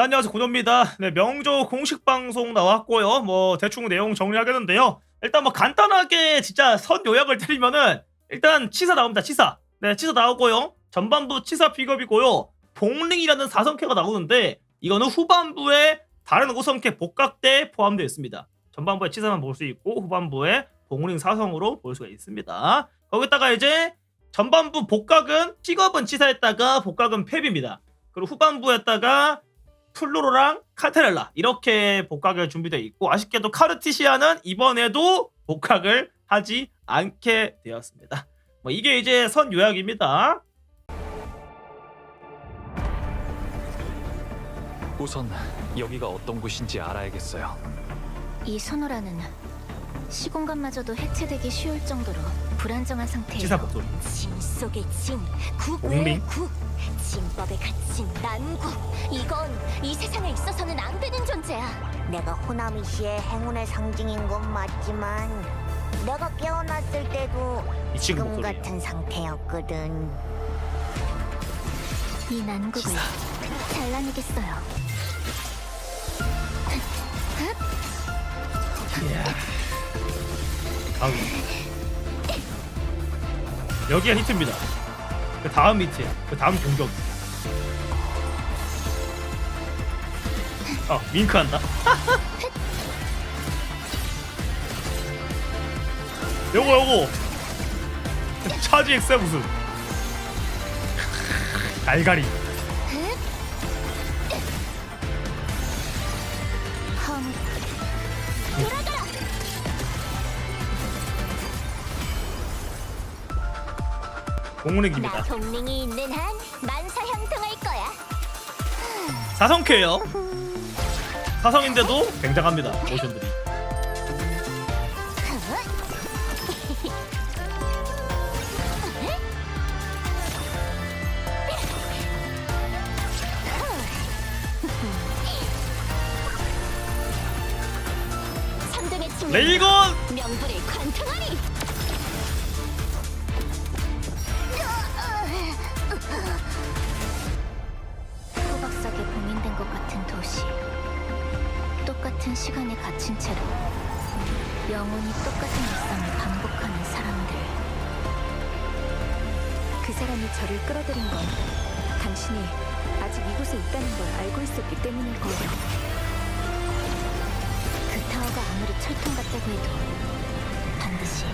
네, 안녕하세요 고노입니다. 네 명조 공식 방송 나왔고요. 뭐 대충 내용 정리하겠는데요. 일단 뭐 간단하게 진짜 선 요약을 드리면은 일단 치사 나옵니다. 치사. 네 치사 나오고요. 전반부 치사 픽업이고요. 봉링이라는 사성캐가 나오는데 이거는 후반부에 다른 5성캐 복각대 포함되어 있습니다. 전반부에 치사만 볼 수 있고 후반부에 봉링 사성으로 볼 수가 있습니다. 거기다가 이제 전반부 복각은 픽업은 치사했다가 복각은 폐비입니다. 그리고 후반부에다가 플로로랑 카테렐라 이렇게 복각을 준비되어 있고 아쉽게도 카르티시아는 이번에도 복각을 하지 않게 되었습니다. 뭐 이게 이제 선 요약입니다. 우선 여기가 어떤 곳인지 알아야겠어요. 이 선호라는 시공간마저도 해체되기 쉬울 정도로 불안정한 상태예요. 치사 목소리. 진 속의 진, 공민? 구구의 구, 진법에 갇힌 난구. 이건 이 세상에 있어서는 안 되는 존재야. 내가 호나미 씨의 행운의 상징인 건 맞지만 내가 깨어났을 때도 이 친구 지금 목소리예요. 같은 상태였거든. 이 난국을 잘라내겠어요. 다음. 여기가 히트입니다. 그 다음 히트, 그 다음 공격. 어, 윙크한다. 요거 요거. 차지 엑스 무슨? 갈갈이. 공문행입니다. 나 동링이 있는 한 만사 형통할 거야. 사성캐예요. 사성인데도 굉장합니다. 모션들이. 레이건 갇힌 채로 영원히 똑같은 일상을 반복하는 사람들. 그 사람이 저를 끌어들인 건 당신이 아직 이곳에 있다는 걸 알고 있었기 때문일 거예요. 그 타워가 아무리 철통 같다고 해도 반드시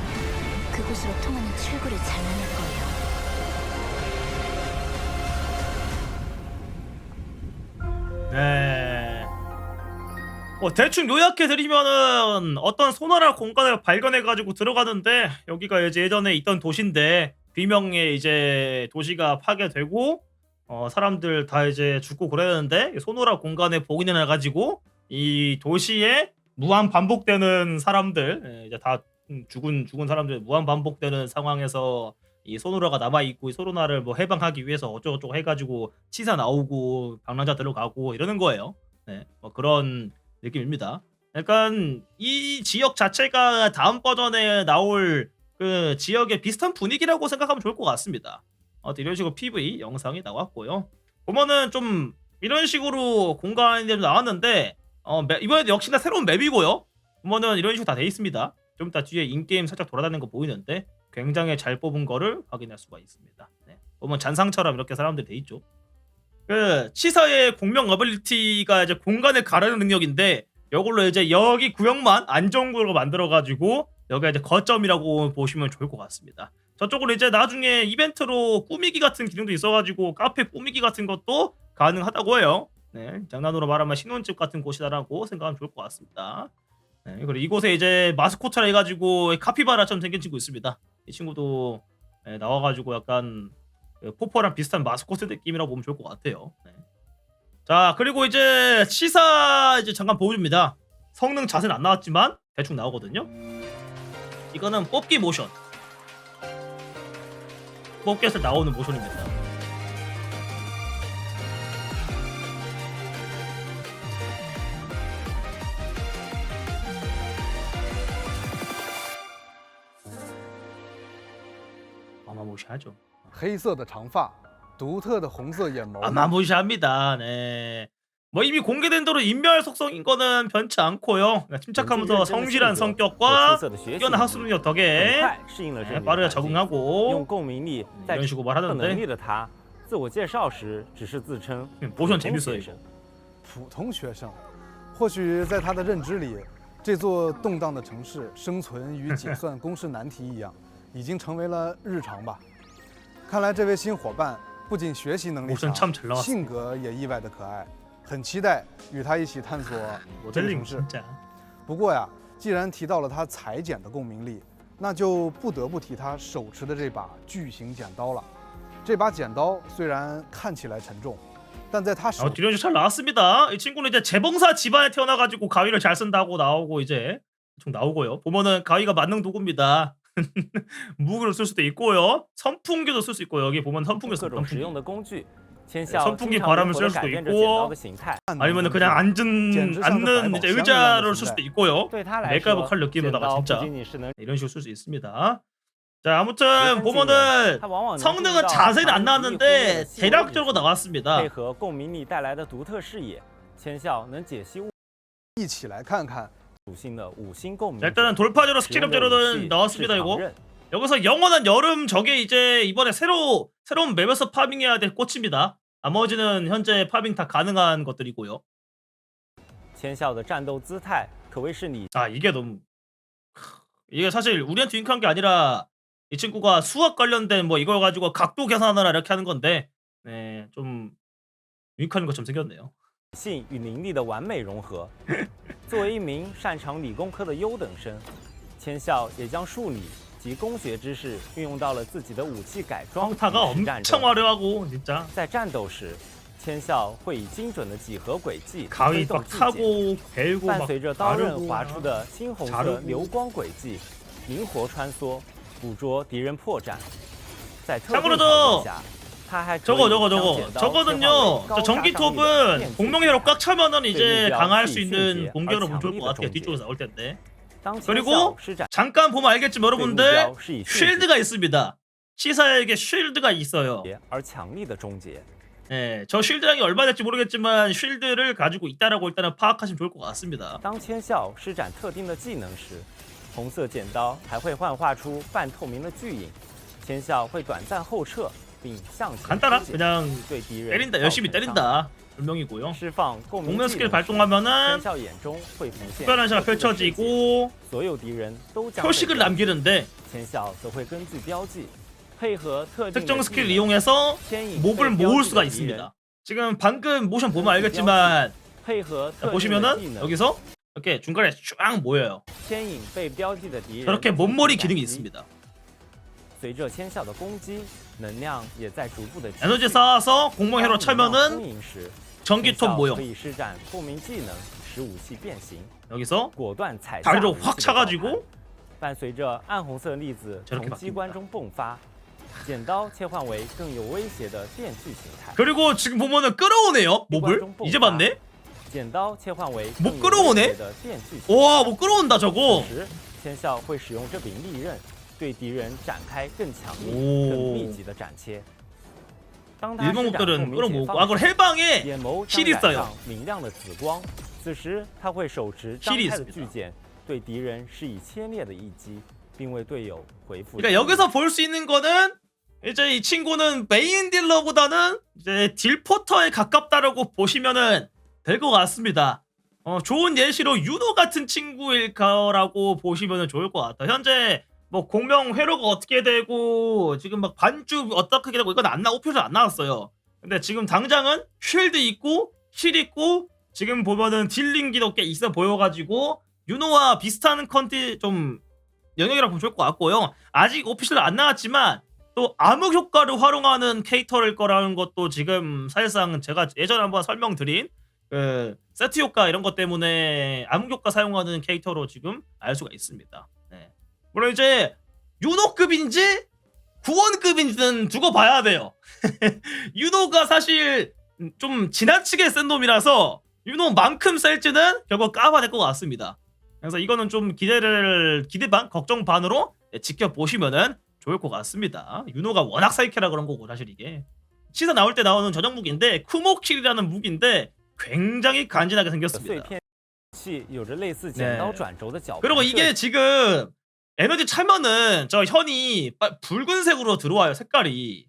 그곳으로 통하는 출구를 잘라낼 거예요. 뭐 대충 요약해 드리면은 어떤 소나라 공간을 발견해 가지고 들어가는데 여기가 이제 예전에 있던 도시인데 비명의 이제 도시가 파괴되고 어 사람들 다 이제 죽고 그랬는데 소노라 공간에 복인해 놔 가지고 이 도시에 무한 반복되는 사람들 예, 이제 다 음, 죽은 죽은 사람들 무한 반복되는 상황에서 이 소노라가 남아 있고 이 소노라를 뭐 해방하기 위해서 어쩌고저쩌고 해가지고 치사 나오고 방랑자 들어가고 이러는 거예요. 네, 뭐 그런 느낌입니다. 약간 이 지역 자체가 다음 버전에 나올 그 지역의 비슷한 분위기라고 생각하면 좋을 것 같습니다. 어, 이런 식으로 PV 영상이 나왔고요. 보면은 좀 이런 식으로 공간이 좀 나왔는데 어, 매- 이번에도 역시나 새로운 맵이고요. 보면은 이런 식으로 다 돼 있습니다. 좀 이따 뒤에 인게임 살짝 돌아다니는 거 보이는데 굉장히 잘 뽑은 거를 확인할 수가 있습니다. 네. 보면 잔상처럼 이렇게 사람들이 돼 있죠. 그 치사의 공명 어빌리티가 이제 공간을 가르는 능력인데 이걸로 이제 여기 구역만 안정구로 만들어 가지고 여기가 이제 거점이라고 보시면 좋을 것 같습니다. 저쪽으로 이제 나중에 이벤트로 꾸미기 같은 기능도 있어가지고 카페 꾸미기 같은 것도 가능하다고 해요. 네, 장난으로 말하면 신혼집 같은 곳이다라고 생각하면 좋을 것 같습니다. 네, 그리고 이곳에 이제 마스코트라 해가지고 카피바라처럼 생긴 친구 있습니다. 이 친구도 네, 나와가지고 약간 그 포퍼랑 비슷한 마스코트 느낌이라고 보면 좋을 것 같아요. 네. 자 그리고 이제 시사 이제 잠깐 보여줍니다. 성능 자세는 안 나왔지만 대충 나오거든요. 이거는 뽑기 모션. 뽑기에서 나오는 모션입니다. 어마무시하죠. 黑色的长发，独特的红色眼眸， 어마무시합니다. 네. 뭐 이미 공개된 대로 인멸 속성인 거는 변치 않고요. 그러니까 침착하면서 성실한 성격과 뛰어난 학습 능력 덕에 适应了这 네, 里的 빠르게 环境 적응하고 用共鸣力在 이런 식으로 有能力 말하는데 的他，自我介绍时只是自称 모션 普通 재밌어요 学 이거. 生。普通学生，或许在他的认知里，这座动荡的城市生存与解算公式难题一样，已经成为了日常吧。 看来这位新伙伴不仅学习能力 모션 强 참 잘 나왔어. 性格也意外的可爱，很期待与他一起探索这个 모델링 城市。 진짜. 不过呀，既然提到了他裁剪的共鸣力，那就不得不提他手持的这把巨型剪刀了。这把剪刀虽然看起来沉重，但在他手 어, 딜런이 잘 나왔습니다. 이 친구는 이제 재봉사 집안에 태어나가지고 가위를 잘 쓴다고 나오고 이제 좀 나오고요. 보면은 가위가 만능 도구입니다. 무기로 쓸 수도 있고요. 선풍기도 쓸 수 있고 여기 보면 뭐 선풍기 써요. 네, 선풍기. 선풍기 바람을 쓸 수도 있고 아니면 그냥 앉은 앉는 이제 의자로 쓸 네. 수도 있고요. 메가브 칼 느낌으로다가 진짜 이런 식으로 쓸 수 있습니다. 자 아무튼 네, 보면은 성능은 자세히는 안 나왔는데 대략적으로 나왔습니다. 자, 일단은 돌파제로 스킬업제로는 나왔습니다 이거. 여기서 영원한 여름 저게 이제 이번에 새로 새로운 맵에서 파밍해야 될 꽃입니다. 나머지는 현재 파밍 다 가능한 것들이고요. 아 이게 너무 이게 사실 우리한테 윙크한 게 아니라 이 친구가 수학 관련된 뭐 이걸 가지고 각도 계산하느라 이렇게 하는 건데 네좀 윙크하는 것처럼 생겼네요. 作为一名擅长理工科的优等生，千孝也将数理及工学知识运用到了自己的武器改装。在战斗时，千孝会以精准的几何轨迹，伴随着刀刃划出的猩红色流光轨迹，灵活穿梭，捕捉敌人破绽。在特殊环境下。 他还可以 저거 저거 将 저거 剪刀切换为 저거는요 高 저 杀伤力的 전기톱은 电锯 공명회로 꽉 차면은 对 이제 目标 강할 具 수 迅 있는 捷而 공격으로 보면 强 좋을 力 것 的 같아요 终 뒤쪽에서 结。 나올 텐데 当 그리고 千孝施展 잠깐 보면 알겠지만 对目 여러분들 标是以迅捷 쉴드가 있습니다 시사에게 쉴드가 있어요 而强力的终结。 예, 저 쉴드량이 얼마 될지 모르겠지만 쉴드를 가지고 있다라고 일단은 파악하시면 좋을 것 같습니다 当千孝施展特定的技能时，红色剪刀还会幻化出半透明的巨影，千孝会短暂后撤并向前 간단하? 그냥 때린다. 열심히 때린다. 분명이고요. 공면 스킬 발동하면은 특별한 시가 펼쳐지고 표식을 남기는데 특정 스킬 이용해서 몹을 모을 수가 있습니다. 지금 방금 모션 보면 알겠지만 보시면은 여기서 이렇게 중간에 쫙 모여요. 저렇게 몸머리 기능이 있습니다. 随着千孝的攻击，能量也在逐步的 에너지 쌓아서 공명회로 当能量 차면은 充盈时， 전기톱 千孝 모형 可以施展共鸣技能，使武器变形， 여기서 果断踩下 다리로 武器 확 的 차가지고 刀盘伴随着暗红色粒子 저렇게 从机 바뀝니다 关中迸发，剪刀切换为更有威胁的电锯形态， 그리고 지금 보면은 끌어오네요 몹을 이제 봤네 剪刀切换为 못 更有 끌어오네 威胁的电锯形态。 와 못 끌어온다 저거 此时，千孝会使用这柄利刃 对敌人展开更强力、哦更密集的斩切。当他施 일본 展 몹들은 共鸣解 끌어모으고 放 아 그럼 해방에 眼眸 힐이 将 있어요 染上明亮的紫光，此时他会手持张 힐이 开的 있습니다 巨剑，对敌人施以切裂的一击，并为队友回复。 그러니까 여기서 볼 수 있는 거는 이제 이 친구는 메인 딜러보다는 이제 딜포터에 가깝다라고 보시면은 될 것 같습니다. 어, 좋은 예시로 유노 같은 친구일 거라고 보시면은 좋을 것 같아. 현재 뭐 공명 회로가 어떻게 되고 지금 막 반주 어떻게 되고 이건 안 나, 오피셜 안 나왔어요. 근데 지금 당장은 쉴드 있고 힐 있고 지금 보면은 딜링기도 꽤 있어 보여가지고 유노와 비슷한 컨티 좀 영역이라고 보면 좋을 것 같고요. 아직 오피셜 안 나왔지만 또 암흑 효과를 활용하는 캐릭터일 거라는 것도 지금 사실상 제가 예전에 한번 설명드린 그 세트 효과 이런 것 때문에 암흑 효과 사용하는 캐릭터로 지금 알 수가 있습니다. 물론 이제 유노급인지 구원급인지는 두고 봐야 돼요. 유노가 사실 좀 지나치게 센 놈이라서 유노만큼 셀지는 결국 까봐야 될 것 같습니다. 그래서 이거는 좀 기대를 기대 반 걱정 반으로 지켜보시면은 좋을 것 같습니다. 유노가 워낙 사이키라 그런 거고 사실 이게 시사 나올 때 나오는 저녁 무기인데 쿠모킬이라는 무기인데 굉장히 간지나게 생겼습니다. 네. 그리고 이게 지금 에너지 차면은 저 현이 빨- 붉은색으로 들어와요 색깔이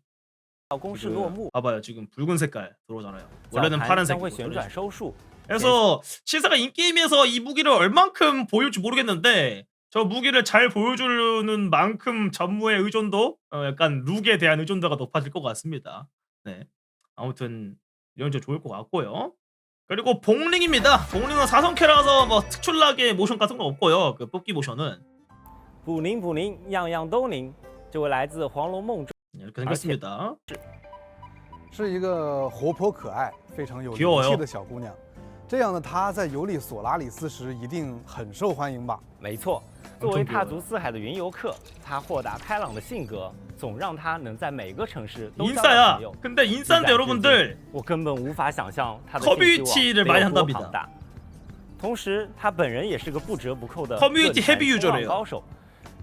到公式落幕， 봐봐요 지금 붉은 색깔 들어오잖아요 绞 원래는 盘 파란색 将会旋转收束。 그래서 시사가 인게임에서 이 무기를 얼만큼 보여줄지 모르겠는데 저 무기를 잘 보여주는 만큼 전무의 의존도 어, 약간 룩에 대한 의존도가 높아질 것 같습니다 네 아무튼 이런 점 좋을 것 같고요 그리고 봉링입니다 봉링은 사성캐라서 뭐 특출나게 모션 같은 건 없고요 그 뽑기 모션은 补宁补宁，样样都宁。这位来自《黄楼梦》中 네, 이렇게 생겼습니다 是一个活泼可爱、非常有 귀여워요 灵气的小姑娘。这样的她在游历索拉里斯时一定很受欢迎吧？没错，作为踏足四海的云游客，他豁达开朗的性格总让他能在每个城市都交到 인싸야 朋友。 근데 인싸인데 여러분들 我根本无法想象他的 커뮤니티를 信息 많이 网得有多 한답니다 庞大。同时，他本人也是个不折不扣的 커뮤니티 论坛 헤비 冲浪 유저래요 高手，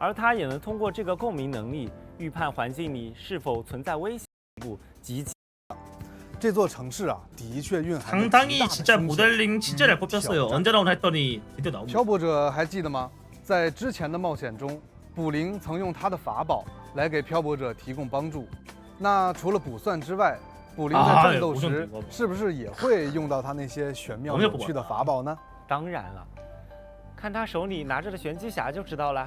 而他也能通过这个共鸣能力预判环境里是否存在危险部及其这座城市啊，的确蕴含着极 상당히 大的 진짜 风险 모델링 진짜 잘 음, 뽑혔어요.挑战. 언제 나오나 했더니 드디어 나옵니다. 漂泊者还记得吗？在之前的冒险中，卜灵曾用他的法宝来给漂泊者提供帮助。那除了卜算之外，卜灵在啊战斗有武圣时帝国是不是也会用到他那些玄妙我也不管有趣的法宝呢？当然了，看他手里拿着的玄机匣就知道了。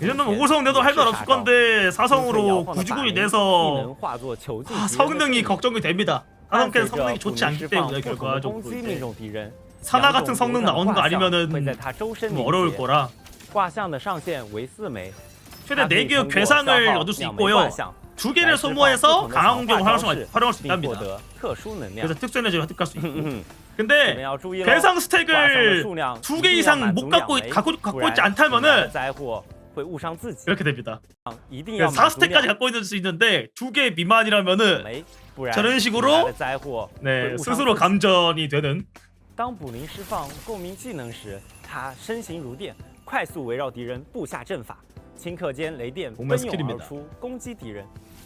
이 정도면 5성내도 할 말 없을 건데 4성으로 구지구이 돼서 아, 성능이 걱정이 됩니다. 사성캔 성능이 좋지 않기 때문에 결과적으로 이제 같은 성능 나오는 거 아니면은 좀 어려울 거라 최대 4개의 괴상을 얻을 수 뭐 있고요. 卦象 두 来 개를 释放不 소모해서 同的 강한 强 공격을 化 활용할 招 수, 式 활용할 수 并获 있답니다. 得特殊能量 그래서 。 특수 에너지를 획득할 수 있고. 你们 근데 要注意了， 괴상 卦象的 스택을 数量 두 一 개 定要 이상 满 못 足 갖고 两枚 갖고 不 갖고 然 있지 引来的 않다면은 灾祸会误伤自己。 이렇게 됩니다. 一定要 4满足 스택까지 两 갖고 있을 수 있는데 두 개 미만이라면은 枚，不然 저런 引 식으로 来的灾祸 네 会误伤 스스로 自己 감전이 되는 当卜灵释放共鸣技能时，他身形如电，快速围绕敌人布下阵法，顷刻间雷电 공만 奔涌 스킬입니다 而出，攻击敌人，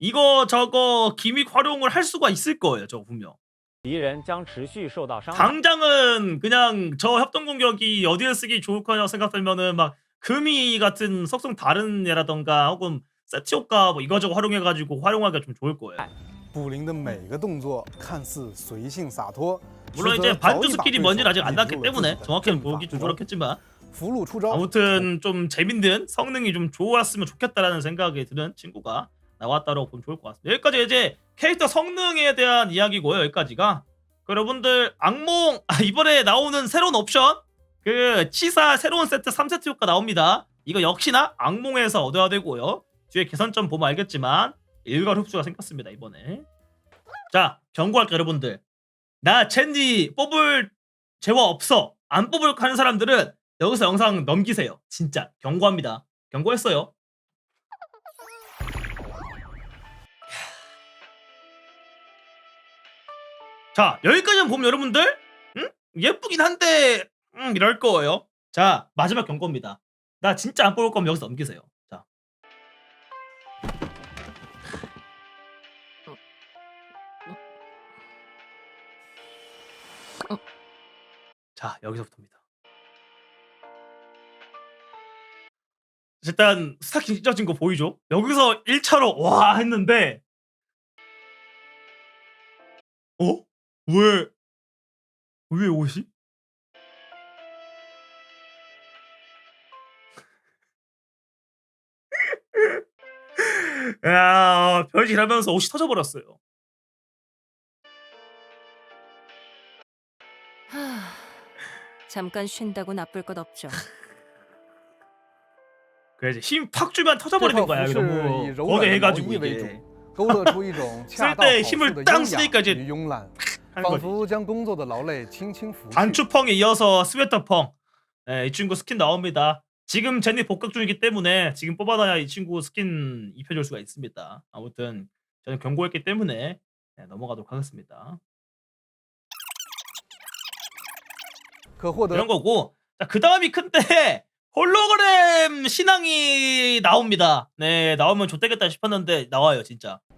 이거 저거 기믹 활용을 할 수가 있을 거예요. 저 분명. 敌人将持续受到伤害。 당장은 그냥 저 협동 공격이 어디에 쓰기 좋을 거냐 생각하면은 막 금이 같은 속성 다른 애라던가 혹은 세트 효과 뭐 이거저거 활용해가지고 활용하기가 좀 좋을 거예요. 卜灵的每个动作看似随性洒脱， 물론 实则 이제 반주 早已把 스킬이 对手 뭔지는 아직 안 引 나왔기 入了 때문에 自己的 정확히는 阵法 보기 좀之中 그렇겠지만 福禄出招， 아무튼 좀 재밌는 성능이 좀 좋았으면 좋겠다라는 생각이 드는 친구가 나왔다고 보면 좋을 것 같습니다. 여기까지 이제 캐릭터 성능에 대한 이야기고요. 여기까지가 그 여러분들 악몽 아, 이번에 나오는 새로운 옵션 그 치사 새로운 세트 3세트 효과 나옵니다. 이거 역시나 악몽에서 얻어야 되고요. 뒤에 개선점 보면 알겠지만 일괄 흡수가 생겼습니다 이번에. 자 경고할게요 여러분들. 나 첸지 뽑을 재화 없어. 안 뽑을 하는 사람들은 여기서 영상 넘기세요. 진짜 경고합니다. 경고했어요. 자 여기까지만 보면 여러분들 응? 예쁘긴 한데 음, 이럴 거예요. 자 마지막 경고입니다. 나 진짜 안 뽑을 거면 여기서 넘기세요. 자. 자, 여기서부터입니다. 일단 스타킹 찢어진 거 보이죠? 여기서 1차로 와 했는데 어? 왜? 왜 옷이? 야, 변신하면서 옷이 터져버렸어요. 하, 잠깐 쉰다고 나쁠 것 없죠. 그래 이제 힘 팍 주면 这 터져버리는 套 거야. 服 이거 饰以 너무 柔软的毛 거대해가지고 衣为 이게 主，勾勒出一种恰到好 쓸때 处 힘을 的 땅 优 쓰니까 雅 이제 与慵懒， 하는 仿 거지. 佛将工作的劳累轻轻拂去。 단추펑에 이어서 스웨터 펑. 예, 이 친구 스킨 나옵니다. 지금 제니 복각 중이기 때문에 지금 뽑아놔야 이 친구 스킨 입혀줄 수가 있습니다. 아무튼 저는 경고했기 때문에 네, 넘어가도록 하겠습니다. 可获得 이런 거고 자, 그 다음이 큰데 홀로그램 신앙이 나옵니다. 네 나오면 좋대겠다 싶었는데 나와요 진짜.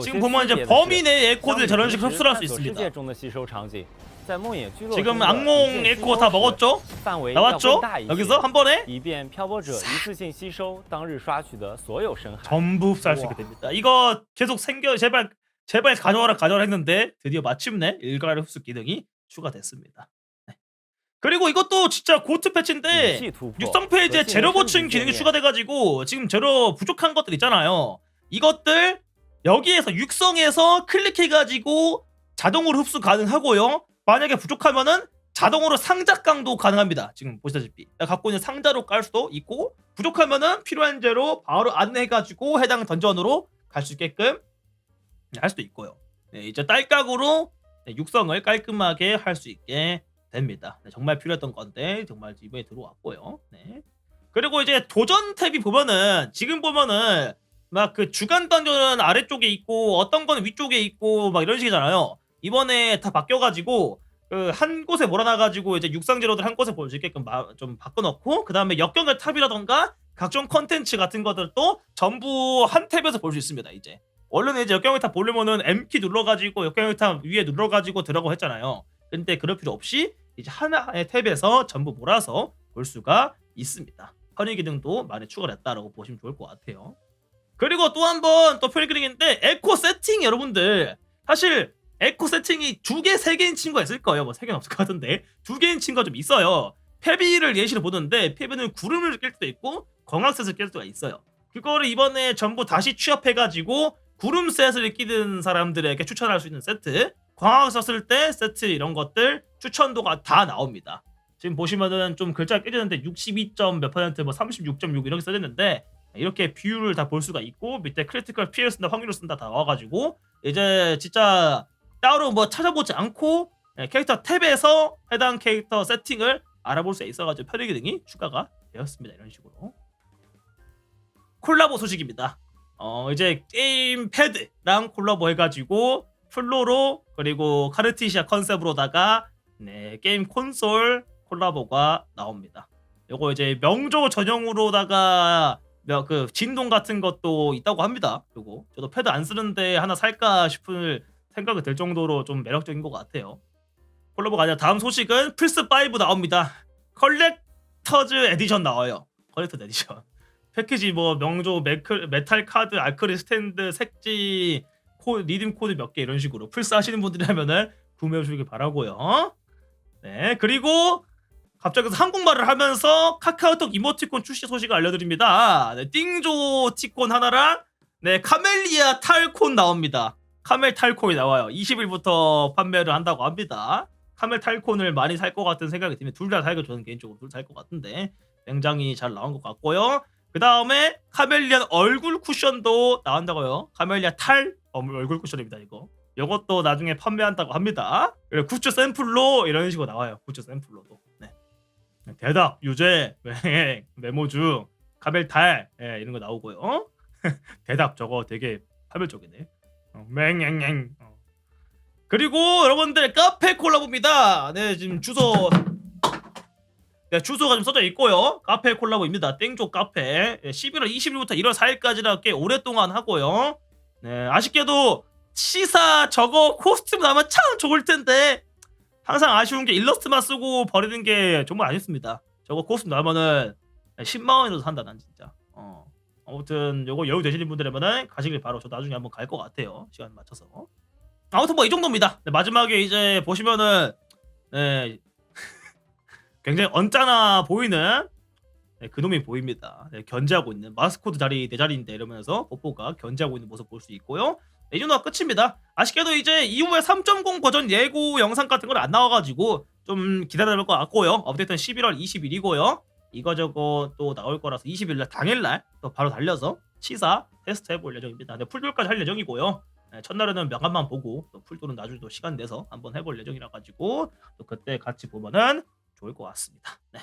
지금 보면 이제 범인의 에코들 저런 식으로 흡수할 수 있습니다. 지금 악몽 에코 다 먹었죠? 나왔죠? 여기서 한 번에 전부 흡수할 수 있게 됩니다. 이거 계속 생겨 제발 제발 가져와라 가져와라 했는데 드디어 마침내 일괄 흡수 기능이 추가됐습니다. 네. 그리고 이것도 진짜 고트 패치인데 육성 페이지에 재료 보충 기능이 추가돼가지고 지금 재료 부족한 것들 있잖아요. 이것들 여기에서 육성해서 클릭해가지고 자동으로 흡수 가능하고요. 만약에 부족하면은 자동으로 상자 깡도 가능합니다. 지금 보시다시피 갖고 있는 상자로 깔 수도 있고 부족하면은 필요한 재로 바로 안내해가지고 해당 던전으로 갈 수 있게끔 할 수도 있고요. 네, 이제 딸깍으로 네, 육성을 깔끔하게 할 수 있게 됩니다. 네, 정말 필요했던 건데 정말 이번에 들어왔고요. 네. 그리고 이제 도전 탭이 보면은 지금 보면은 막 그 주간 던전은 아래쪽에 있고 어떤 거는 위쪽에 있고 막 이런 식이잖아요. 이번에 다 바뀌어가지고 그 한 곳에 몰아놔가지고 이제 육상 재료들 한 곳에 볼 수 있게끔 마- 좀 바꿔놓고 그 다음에 역경의 탑이라던가 각종 컨텐츠 같은 것들도 전부 한 탭에서 볼 수 있습니다. 이제 원래는 이제 역경의 탑 보려면은 M키 눌러가지고 역경의 탑 위에 눌러가지고 들어가고 했잖아요. 근데 그럴 필요 없이 이제 하나의 탭에서 전부 몰아서 볼 수가 있습니다. 편의 기능도 많이 추가됐다라고 보시면 좋을 것 같아요. 그리고 또 한 번또 기능인데 에코 세팅 여러분들 사실 에코 세팅이 두 개, 세 개인 친구가 있을 거예요. 뭐 세 개는 없을 것 같은데 두 개인 친구가 좀 있어요. 페비를 예시로 보는데 페비는 구름을 낄 수도 있고 광학셋을 낄 수가 있어요. 그거를 이번에 전부 다시 취합해가지고 구름셋을 끼는 사람들에게 추천할 수 있는 세트 광학 썼을 때 세트 이런 것들 추천도가 다 나옵니다. 지금 보시면은 좀 글자가 깨지는데 62점 몇 퍼센트 뭐36.6 이렇게 써졌는데 이렇게 비율을 다 볼 수가 있고 밑에 크리티컬 피해를 쓴다 확률을 쓴다 다 와가지고 이제 진짜 따로 뭐 찾아보지 않고 예, 캐릭터 탭에서 해당 캐릭터 세팅을 알아볼 수 있어가지고 편의 기능이 추가가 되었습니다. 이런 식으로. 콜라보 소식입니다. 어 이제 게임 패드랑 콜라보 해가지고 플로로 그리고 카르티시아 컨셉으로다가 네 게임 콘솔 콜라보가 나옵니다. 요거 이제 명조 전용으로다가 며- 그 진동 같은 것도 있다고 합니다. 요거 저도 패드 안 쓰는데 하나 살까 싶을 생각이 들 정도로 좀 매력적인 것 같아요. 콜라보가 아니라 다음 소식은 플스 5 나옵니다. 컬렉터즈 에디션 나와요. 컬렉터즈 에디션. 패키지 뭐 명조 메크, 메탈 카드, 알크리 스탠드, 색지, 코, 리듬 코드 몇 개 이런 식으로 플스 하시는 분들이라면은 구매해 주길 바라고요. 네 그리고 갑자기 한국말을 하면서 카카오톡 이모티콘 출시 소식을 알려드립니다. 네, 띵조 티콘 하나랑 네 카멜리아 탈콘 나옵니다. 카멜 탈콘이 나와요. 20일부터 판매를 한다고 합니다. 카멜 탈콘을 많이 살 것 같은 생각이 듭니다. 둘다 살고 저는 개인적으로 둘 살 것 같은데 굉장히 잘 나온 것 같고요. 그 다음에 카멜리안 얼굴 쿠션도 나온다고요. 카멜리아 탈 얼굴 쿠션입니다 이거. 이것도 나중에 판매한다고 합니다. 그리고 굿즈 샘플로 이런 식으로 나와요. 굿즈 샘플로도. 네. 대답, 유죄, 맹, 메모주, 카멜 탈 예, 이런 거 나오고요. 대답 저거 되게 파멸적이네. 어, 맹맹맹. 어. 그리고 여러분들 카페 콜라보입니다. 네 지금 주소 네, 주소가 좀 써져 있고요. 카페 콜라보입니다. 땡조 카페. 예, 11월 20일부터 1월 4일까지라 꽤 오랫동안 하고요. 네, 아쉽게도 시사 저거 코스튬 나면 참 좋을 텐데 항상 아쉬운 게 일러스트만 쓰고 버리는 게 정말 아쉽습니다. 저거 코스튬 나면은 10만 원이라도 산다 난 진짜. 어. 아무튼 요거 여유 되시는 분들이면은 가시길 바로 저 나중에 한번 갈 것 같아요. 시간 맞춰서. 아무튼 뭐 이 정도입니다. 네, 마지막에 이제 보시면은 네, 굉장히 언짢아 보이는 네, 그놈이 보입니다. 네, 견제하고 있는 마스코트 자리 내 자리인데 이러면서 뽀뽀가 견제하고 있는 모습 볼 수 있고요. 정도가 끝입니다. 아쉽게도 이제 이후에 3.0 버전 예고 영상 같은 건 안 나와가지고 좀 기다려야 될 것 같고요. 업데이트는 11월 20일이고요. 이거 저거 또 나올 거라서 20일 날 당일날 또 바로 달려서 시사 테스트 해볼 예정입니다. 네, 풀돌까지 할 예정이고요. 네, 첫날에는 명함만 보고 또 풀돌은 나중에 또 시간 내서 한번 해볼 예정이라 가지고 또 그때 같이 보면은 좋을 것 같습니다. 네.